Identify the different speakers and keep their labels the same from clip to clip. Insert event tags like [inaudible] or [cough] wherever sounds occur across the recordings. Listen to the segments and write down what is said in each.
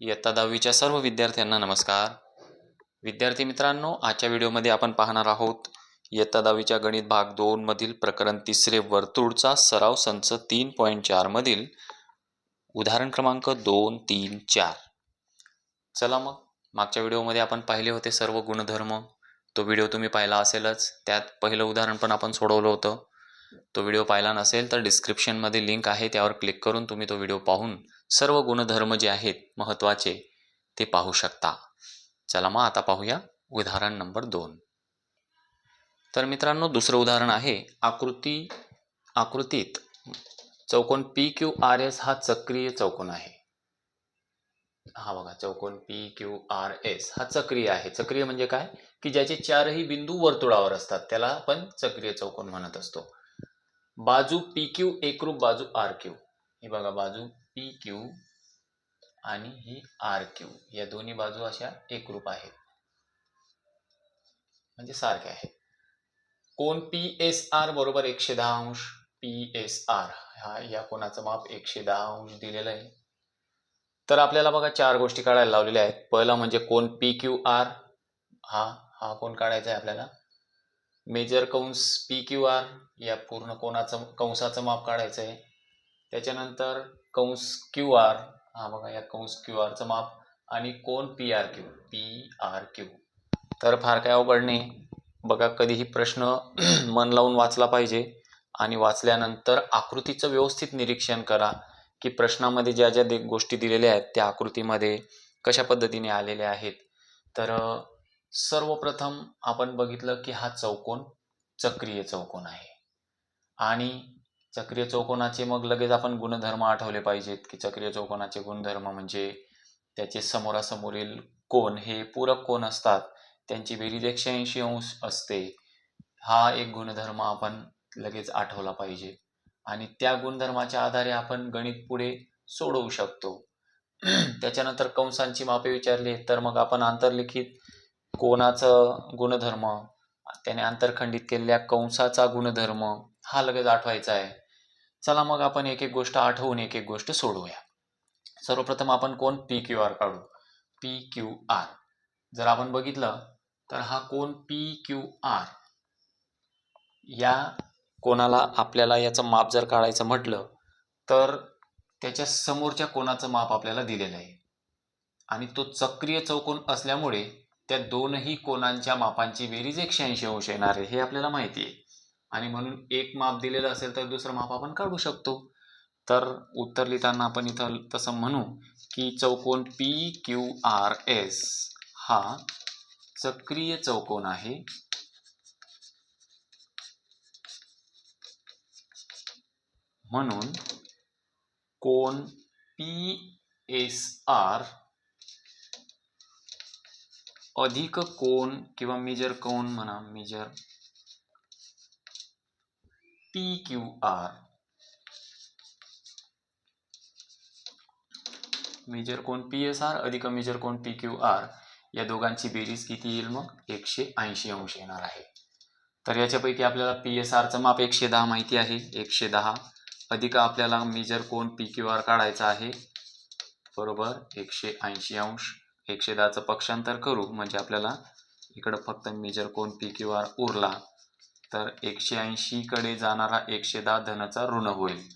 Speaker 1: इयत्ता दहावीच्या सर्व विद्यार्थ्यांना नमस्कार. विद्यार्थी मित्रांनो आजच्या व्हिडिओमध्ये आपण पाहणार आहोत इयत्ता दहावीच्या गणित भाग दोन मधील प्रकरण तिसरे वर्तुळचा सराव संच तीन पॉईंट चारमधील उदाहरण क्रमांक दोन तीन चार. चला मग मागच्या व्हिडिओमध्ये आपण पाहिले होते सर्व गुणधर्म. तो व्हिडिओ तुम्ही पाहिला असेलच त्यात पहिलं उदाहरण पण आपण सोडवलं होतं. तो व्हिडिओ पाहिला नसेल तर डिस्क्रिप्शनमध्ये लिंक आहे त्यावर क्लिक करून तुम्ही तो व्हिडिओ पाहून सर्व गुणधर्म जे आहेत महत्त्वाचे ते पाहू शकता. चला मग आता पाहूया उदाहरण नंबर दोन. तर मित्रांनो दुसरं उदाहरण आहे आकृती आकृतीत चौकोन पी क्यू आर एस हा चक्रीय चौकोन आहे. हा बघा चौकोन पी क्यू आर एस हा चक्रीय आहे. चक्रीय म्हणजे काय? की ज्याचे चारही बिंदू वर्तुळावर असतात त्याला आपण चक्रीय चौकोन म्हणत असतो. बाजू पी क्यू एकरूप बाजू आर क्यू ही बघा बाजू पी क्यू आणि ही आर क्यू या दोन्ही बाजू अशा एकरूप आहेत. म्हणजे सारख्या आहेत कोण पी एस आर बरोबर एकशे दहा अंश? पी एस आर हा या कोणाचं माप एकशे दहा अंश दिलेलं आहे. तर आपल्याला बघा चार गोष्टी काढायला लावलेल्या आहेत. पहिला म्हणजे कोण पी क्यू आर हा हा कोण काढायचा आहे आपल्याला. मेजर कंस पी क्यू आर या पूर्ण कोणाचं कंसाचं माप काढायचं आहे. त्याच्यानंतर कंस क्यू आर. हा बघा या कंस क्यू आरचं माप. आणि कोण? P R Q. P R Q. तर फार काय अवघड नाही. बघा कधीही प्रश्न [clears throat] मन लावून वाचला पाहिजे. आणि वाचल्यानंतर आकृतीचं व्यवस्थित निरीक्षण करा की प्रश्नामध्ये ज्या ज्या दे- गोष्टी दिलेल्या आहेत त्या आकृतीमध्ये कशा पद्धतीने आलेल्या आहेत. तर सर्वप्रथम आपण बघितलं की हा चौकोन चक्रीय चौकोन आहे. आणि चक्रीय चौकोनाचे मग लगेच आपण गुणधर्म आठवले पाहिजेत की चक्रीय चौकोनाचे गुणधर्म म्हणजे त्याचे समोरासमोरील कोण हे पूरक कोण असतात त्यांची बेरीज एकशे ऐंशी अंश असते हा एक गुणधर्म आपण लगेच आठवला पाहिजे. आणि त्या गुणधर्माच्या आधारे आपण गणित पुढे सोडवू शकतो. [clears throat] त्याच्यानंतर कंसांची मापे विचारली तर मग आपण आंतरलिखित कोणाचं गुणधर्म त्याने आंतरखंडित केलेल्या कंसाचा गुणधर्म हा लगेच आठवायचा आहे. चला मग आपण एक एक गोष्ट आठवून एक एक गोष्ट सोडवूया. सर्वप्रथम आपण कोण पी क्यू आर काढू? पी क्यू आर जर आपण बघितलं तर हा कोण पी क्यू आर या कोणाला आपल्याला याचं माप जर काढायचं म्हटलं तर त्याच्या समोरच्या कोणाचं माप आपल्याला दिलेलं आहे? आणि तो चक्रीय चौकोन असल्यामुळे त्या दोनही कोणांच्या मापांची बेरीज एकशे ऐंशी अंश येणार आहे हे आपल्याला माहिती आहे. आणि म्हणून एक माप दिलेलं असेल तर दुसरं माप आपण काढू शकतो. तर उत्तर लिहिताना आपण इथं तसं म्हणू की चौकोन पी क्यू आर एस हा चक्रीय चौकोन आहे. म्हणून कोण पी एस आर अधिक कोण किंवा मेजर कोण म्हणा major P Q R major कोण पी एस आर अधिक मेजर कोण पी क्यू आर या दोघांची बेरीज किती येईल मग? एकशे ऐंशी अंश येणार आहे. तर याच्यापैकी आपल्याला पी एस आरचं माप एकशे दहा माहिती आहे. एकशे दहा. अधिक आपल्याला मेजर कोण पी क्यू आर काढायचा आहे? बरोबर एकशे ऐंशी अंश. एकशे दहाचं पक्षांतर करू. म्हणजे आपल्याला इकडं फक्त मेजर कोण पी क्यू आर उरला. तर एकशे ऐंशीकडे जाणारा एकशे दहा धनचा ऋण होईल.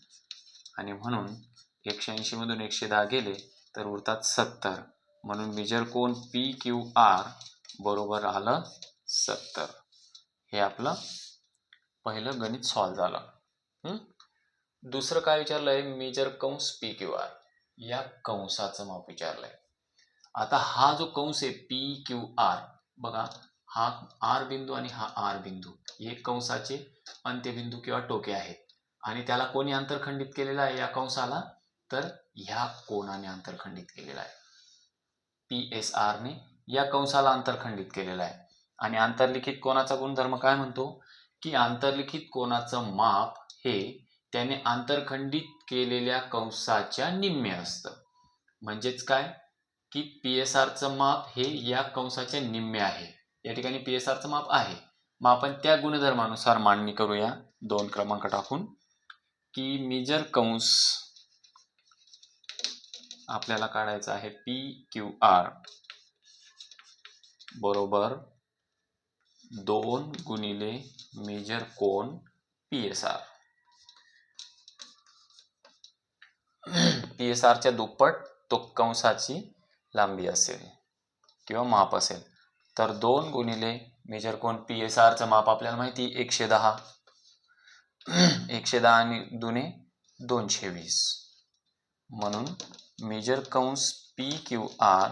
Speaker 1: आणि म्हणून एकशे ऐंशीमधून एकशे दहा गेले तर उरतात सत्तर. म्हणून मेजर कोण? पी क्यू आर बरोबर आलं सत्तर. हे आपलं पहिलं गणित सॉल्व झालं. दुसरं काय विचारलंय? मेजर कंस पी क्यू आर या कंसाचं माप विचारलंय. आता हा जो कंस आहे पी क्यू आर बघा हा आर बिंदू आणि हा आर बिंदू हे कंसाचे अंत्यबिंदू किंवा टोके आहेत. आणि त्याला कोणी आंतरखंडित केलेला आहे या कंसाला? तर ह्या कोणाने आंतरखंडित केलेला आहे. पी एस आरने या कंसाला आंतरखंडित केलेला आहे. आणि आंतरलिखित कोणाचा गुणधर्म काय म्हणतो? की आंतरलिखित कोणाचं माप हे त्याने आंतरखंडित केलेल्या कंसाच्या निम्मे असतं. म्हणजेच काय? की पी एस आरचं माप हे या कंसाच्या निम्मे आहे. या ठिकाणी पी एस आरचं माप आहे. मग आपण त्या गुणधर्मानुसार मांडणी करूया. दोन क्रमांक टाकून. की मेजर कंस आपल्याला काढायचं आहे पी क्यू आर बरोबर दोन गुणिले मेजर कोन P S R P S आरच्या दुप्पट तो कंसाची लांबी असेल किंवा माप असेल. तर दोन गुणिले मेजर कोण? पी एस आरचं माप आपल्याला माहिती एकशे दहा. [clears throat] एकशे दहा आणि दुने दोनशे वीस. म्हणून मेजर कंस पी क्यू आर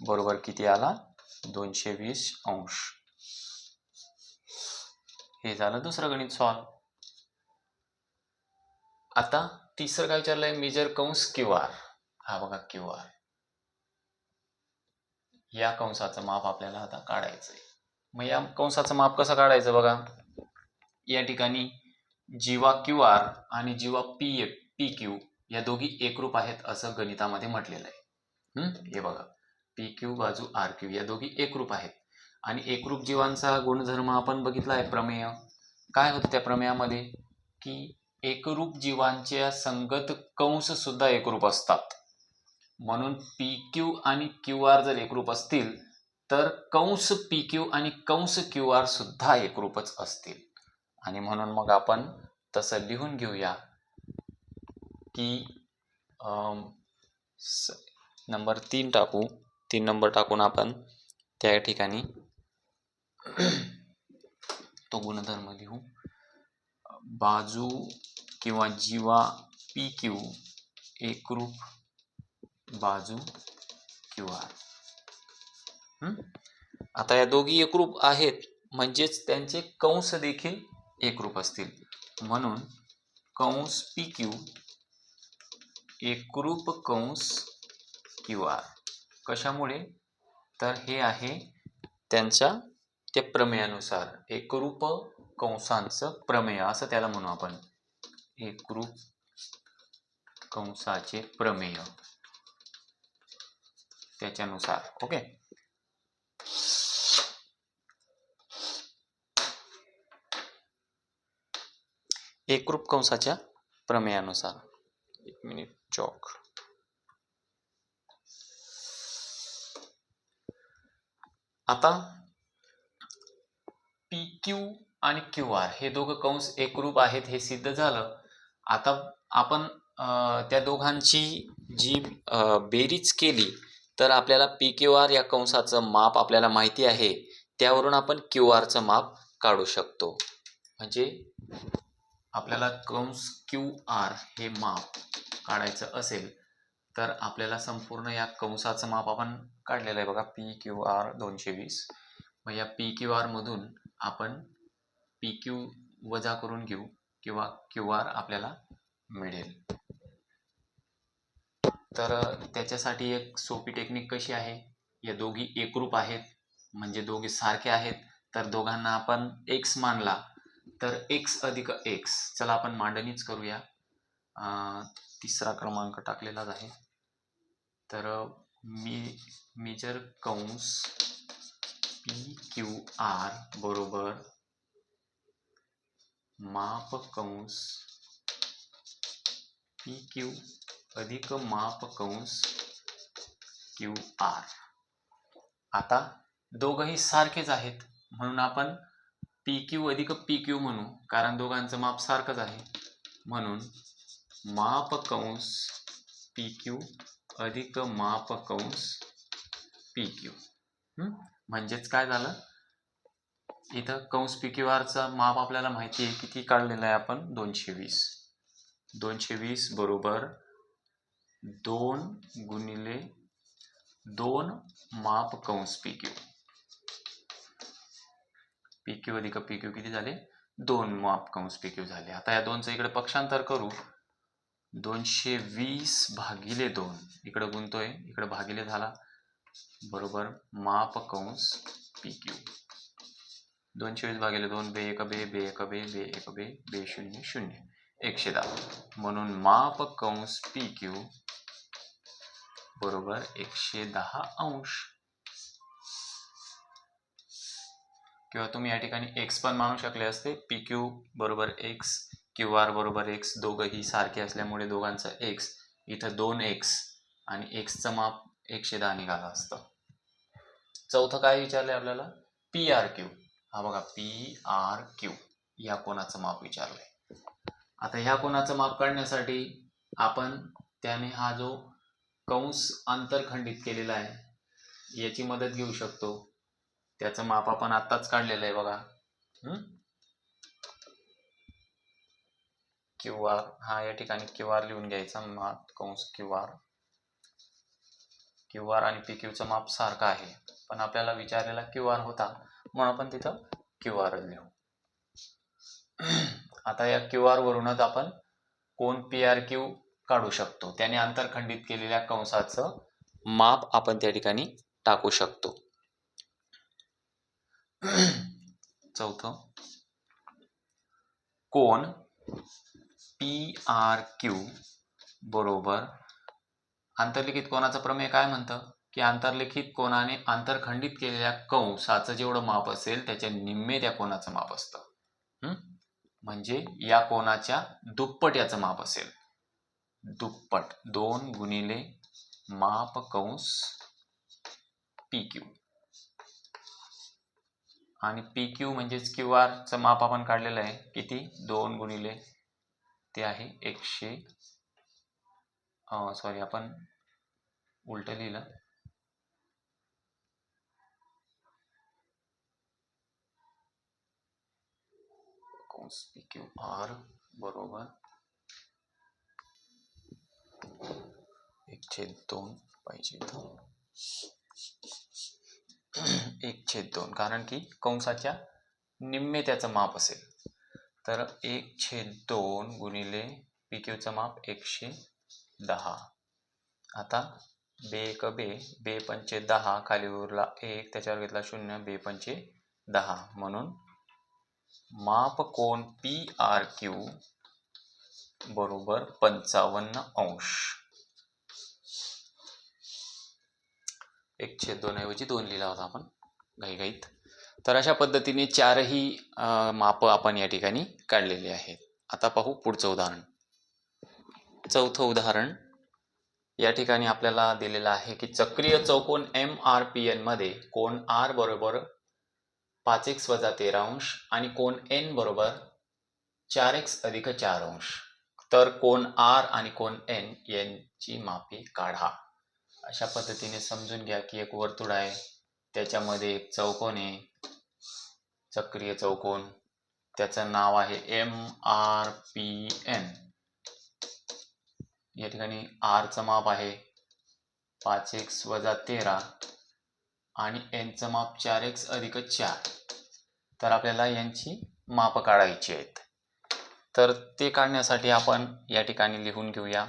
Speaker 1: बरोबर किती आला? दोनशे वीस अंश. हे झालं दुसरं गणित सॉल्व आता तिसरं काय विचारलंय? मेजर कंस क्यू आर हा बघा क्यू आर या कंसाचं माप आपल्याला आता काढायचंय. मग या कंसाचं माप कसं काढायचं बघा? या ठिकाणी जीवा क्यू आर आणि जीवा पी पी क्यू या दोघी एकरूप आहेत असं गणितामध्ये म्हटलेलं आहे. हम्म? हे बघा. पी क्यू बाजू आर क्यू या दोघी एकरूप आहेत. आणि एकरूप जीवांचा गुणधर्म आपण बघितला आहे प्रमेय. काय होतं त्या प्रमेयामध्ये? की एकरूप जीवांच्या संगत कंस सुद्धा एकरूप असतात. म्हणून पी क्यू आणि क्यू आर जर एकरूप असतील तर कंस पी क्यू आणि कंस क्यू आर सुद्धा एकरूपच असतील. आणि म्हणून मग आपण तसं लिहून घेऊया की स- नंबर तीन टाकू. तीन नंबर टाकून आपण त्या ठिकाणी [clears throat] तो गुणधर्म लिहू. बाजू किंवा जीवा पी क्यू एकरूप बाजू क्यू आर आता या दोघी एकरूप आहेत म्हणजेच त्यांचे कंस देखील एकरूप असतील. म्हणून कंस पी क्यू एकरूप कंस क्यू आर. कशामुळे? तर हे आहे त्यांच्या त्या प्रमेयानुसार. एकरूप कंसांचं प्रमेय असं त्याला म्हणू आपण. एकरूप कंसाचे प्रमेय. त्याच्यानुसार. ओके? एकरूप कंसाच्या प्रमेयानुसार. एक मिनिट चॉक. आता पी क्यू आणि क्यू आर हे दोघं कंस एकरूप आहेत हे सिद्ध झालं. आता आपण त्या दोघांची जी बेरीज केली तर आपल्याला पी क्यू आर या कंसाचं माप आपल्याला माहिती आहे. त्यावरून आपण क्यू आरचं माप काढू शकतो. म्हणजे आपल्याला कंस क्यू आर हे माप काढायचं असेल तर आपल्याला संपूर्ण या कंसाचं माप आपण काढलेलं आहे बघा पी क्यू आर दोनशे वीस. मग या पी क्यू आरमधून आपण पी क्यू वजा करून घेऊ किंवा क्यू आर आपल्याला मिळेल. तर त्याच्यासाठी एक सोपी टेक्निक कशी आहे? या दोघी एकरूप आहेत. म्हणजे दोघे सारखे आहेत. तर दोघांना आपण एक्स मानला. तर एक्स अधिक एक्स चला आपण मांडणीच करूया. तिसरा क्रमांक टाकलेलाच आहे. तर मी मेजर कंस पी क्यू आर बरोबर माप कंस पी क्यू अधिक माप कंस क्यू आर आता दोघंही सारखेच आहेत. म्हणून आपण पी क्यू अधिक पी क्यू म्हणू कारण दोघांचं माप सारखंच आहे. म्हणून माप कंस पी क्यू अधिक माप कंस पी क्यू म्हणजेच काय झालं? इथं कंस पी क्यू आरचा माप आपल्याला माहिती आहे किती काढलेलं आहे आपण दोनशे वीस. दोनशे वीस बरोबर दोन गुणिले दोन माप कंस पी क्यू पी क्यू अधिक पी क्यू किती झाले? दोन माप कंस पी क्यू झाले. आता या दोनचं इकडे पक्षांतर करू. दोनशे वीस भागिले दोन. इकडे गुंतोय इकडे भागिले झाला. बरोबर माप कंस पी क्यू दोनशे वीस भागिले दोन बे एक बे बे एक बे बे एक बे बे शून्य शून्य. एकशे दहा. म्हणून माप कंस पी क्यू बरोबर एकशे दहा अंश. किंवा तुम्ही या ठिकाणी एक्स पण मानू शकले असते. पी क्यू बरोबर एक्स क्यू आर बरोबर एक्स दोघंही सारखे असल्यामुळे दोघांचं एक्स इथं दोन एक्स आणि एक्सचं माप एकशे दहा निघालं असतं. चौथं काय विचारलंय आपल्याला? पी आर क्यू हा बघा पी आर क्यू या कोणाचं माप विचारलंय? आता ह्या कोणाचं माप काढण्यासाठी आपण त्याने हा जो कंस आंतरखंडित केलेला आहे. याची मदत घेऊ शकतो. त्याचं माप आपण आत्ताच काढलेलं आहे बघा. क्यू आर हा या ठिकाणी क्यू आर लिहून घ्यायचा. माप कंस क्यू आर. क्यू आर आणि पी क्यूचं माप सारखं आहे. पण आपल्याला विचारलेला क्यू आर होता. म्हणून आपण तिथं क्यू आर लिहू. आता या क्यू आर वरूनच आपण कोण पी आर क्यू काढू शकतो. त्याने आंतरखंडित केलेल्या कंसाचं माप आपण त्या ठिकाणी टाकू शकतो. चौथ. कोण पी आर क्यू बरोबर आंतरलिखित कोणाचं प्रमेय काय म्हणतं? की आंतरलिखित कोणाने आंतरखंडित केलेल्या कंसाचं जेवढं माप असेल त्याच्या निम्मे त्या कोणाचं माप असतं. म्हणजे या कोणाच्या दुप्पट याचं माप असेल. दुप्पट दोन गुणिले माप कंस पी क्यू आणि पी क्यू म्हणजेच क्यू आरचं माप आपण काढलेलं आहे. किती? दोन गुणिले ते आहे एकशे सॉरी आपण उलट लिहिलं. कंस पी क्यू आर बरोबर. एक छेद दोन पाहिजे इथं एक छेद दोन. कारण की कंसाच्या निम्मे त्याचं माप असेल. तर एक छेद दोन गुणिले पी क्यूचं माप एकशे दहा. आता बे एक बे बे पंचे दहा खाली उरला एक त्याच्यावर घेतला शून्य बे पंचे दहा. म्हणून माप कोण? पी आर क्यू बरोबर पंचावन्न अंश. एक छेद दोन ऐवजी दोन लिहिला होता आपण घाईघाईत. तर अशा पद्धतीने चारही माप आपण या ठिकाणी काढलेली आहेत. आता पाहू पुढचं उदाहरण. चौथं उदाहरण. या ठिकाणी आपल्याला दिलेलं आहे की चक्रीय चौकोन एम आर पी एनमध्ये कोण आर बरोबर पाच एक्स वजा तेरा अंश आणि कोण एन बरोबर चार एक्स अधिक चार अंश. तर कोण आर आणि कोण एन यांची मापी काढा. अशा पद्धतीने समजून घ्या की एक वर्तुळ आहे. त्याच्यामध्ये एक चौकोन आहे. चक्रीय चौकोन. त्याचं नाव आहे एम आर पी एन. या ठिकाणी आरचं माप आहे पाच एक्स वजा तेरा आणि एनचं माप चार एक्स अधिक चार. तर आपल्याला यांची माप काढायची आहेत. तर ते काढण्यासाठी आपण या ठिकाणी लिहून घेऊया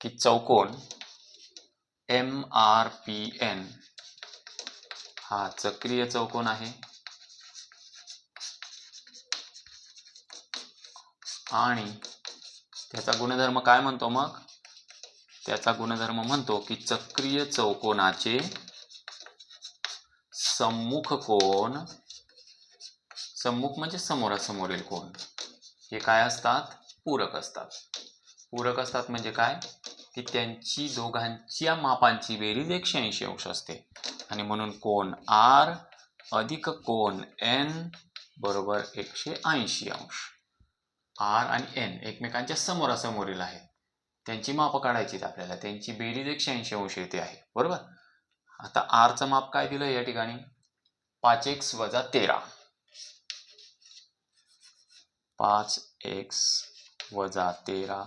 Speaker 1: की चौकोन एम आर पी एन हा चक्रीय चौकोन आहे. आणि त्याचा गुणधर्म काय म्हणतो मग? त्याचा गुणधर्म म्हणतो की चक्रीय चौकोनाचे सम्मुख कोण सम्मुख म्हणजे समोरासमोरील कोण हे काय असतात? पूरक असतात. पूरक असतात म्हणजे काय? की त्यांची दोघांच्या मापांची बेरीज एकशे ऐंशी अंश असते. आणि म्हणून कोण आर अधिक कोण एन बरोबर एकशे ऐंशी अंश. आर आणि एन एकमेकांच्या समोरासमोरील आहेत. त्यांची मापं काढायची आपल्याला. त्यांची बेरीज एकशे ऐंशी अंश येते आहे. बरोबर? आता आरचं माप काय दिलं या ठिकाणी? पाच एक्स वजा तेरा. पाच एक्स वजा तेरा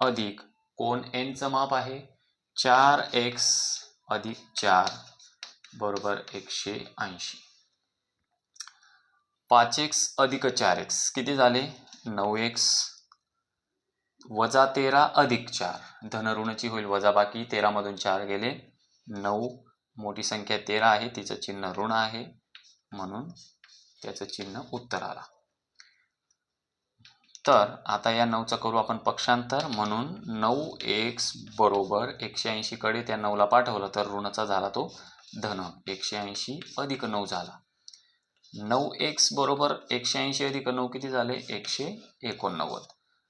Speaker 1: अधिक कोण एनचं माप आहे? चार एक्स अधिक चार बरोबर एकशे ऐंशी. पाच एक्स अधिक चार एक्स किती झाले? नऊ एक्स वजा तेरा अधिक चार. धन ऋणची होईल वजा बाकी तेरामधून चार गेले नऊ. मोठी संख्या तेरा आहे. तिचं चिन्ह ऋण आहे. म्हणून त्याचं चिन्ह उत्तर आला तर आता या नऊचं करू आपण पक्षांतर. म्हणून नऊ एक्स बरोबर एकशे ऐंशीकडे त्या नऊला पाठवलं तर ऋणचा झाला तो धन एकशे ऐंशी अधिक नऊ झाला. नऊ एक्स बरोबर एकशे ऐंशी अधिक नऊ किती झाले? एकशे एकोणनव्वद.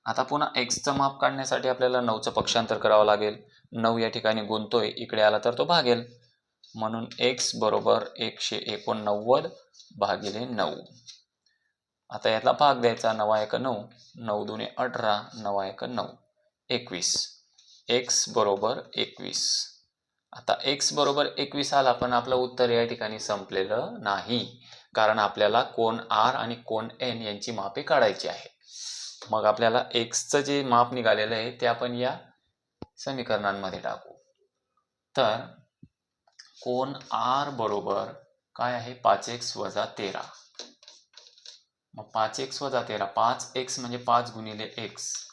Speaker 1: आता पुन्हा एक्सचं माप काढण्यासाठी आपल्याला नऊचं पक्षांतर करावं लागेल. नऊ या ठिकाणी गुंतोय इकडे आला तर तो भागेल. म्हणून एक्स बरोबर एकशे एकोणनव्वद भागिले नऊ. आता यातला भाग द्यायचा नवा एक नऊ नऊ दुने अठरा नवा एक नऊ. एकवीस. एक्स बरोबर एकवीस. आता एक्स बरोबर एकवीस आला पण आपलं उत्तर या ठिकाणी संपलेलं नाही. कारण आपल्याला कोण आर आणि कोण एन यांची मापे काढायची आहे. मग आपल्याला एक्सचं जे माप निघालेलं आहे ते आपण या समीकरणांमध्ये टाकू. तर कोण आर बरोबर काय आहे? पाच एक्स वजा तेरा. मग पाच एक्स वजा तेरा. पाच एक्स म्हणजे पाच गुणिले एक्स.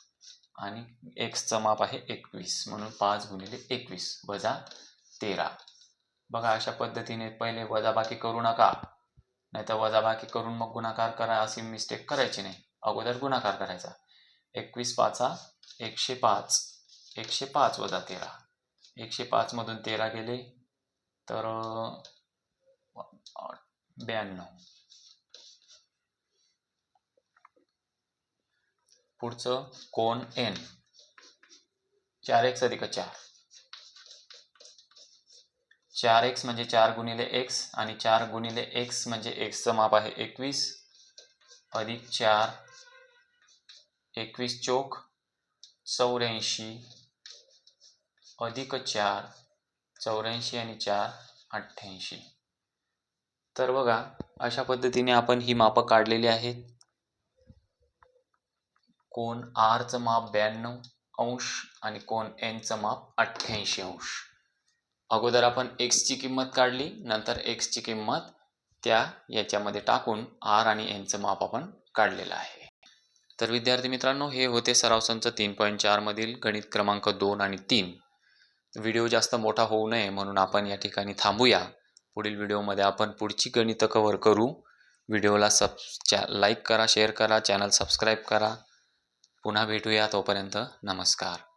Speaker 1: आणि एक्सचं माप आहे एकवीस. म्हणून पाच गुणिले एकवीस वजा तेरा. बघा अशा पद्धतीने पहिले वजाबाकी करू नका. नाही तर वजाबाकी करून मग गुणाकार करा अशी मिस्टेक करायची नाही. अगोदर गुणाकार करायचा. एकवीस पाचा एकशे पाच. एकशे पाच वजा तेरा. एकशे पाचमधून तेरा गेले तर ब्याण्णव. पुढचं कोण एन? चार एक्स अधिक चार. चार एक्स म्हणजे चार गुणिले एक्स आणि चार गुणिले एक्स म्हणजे एक्सचं माप आहे एकवीस. अधिक चार एकवीस चोक चौऱ्याऐंशी. अधिक चार चौऱ्याऐंशी आणि चार अठ्ठ्याऐंशी. तर बघा अशा पद्धतीने आपण ही मापं काढलेली आहेत. कोण आरचं माप ब्याण्णव अंश आणि कोण एनचं माप अठ्ठ्याऐंशी अंश. अगोदर आपण एक्सची किंमत काढली नंतर एक्सची किंमत त्या याच्यामध्ये टाकून आर आणि एनचं माप आपण काढलेलं आहे. तर विद्यार्थी मित्रांनो हे होते सराव संच तीन पॉईंट चारमधील गणित क्रमांक दोन आणि तीन. व्हिडिओ जास्त मोठा होऊ नये म्हणून आपण या ठिकाणी थांबूया. पुढील व्हिडिओमध्ये आपण पुढची गणितं कव्हर करू. व्हिडिओला सब चॅ लाईक करा शेअर करा चॅनल सबस्क्राईब करा. पुन्हा भेटूया तोपर्यंत नमस्कार.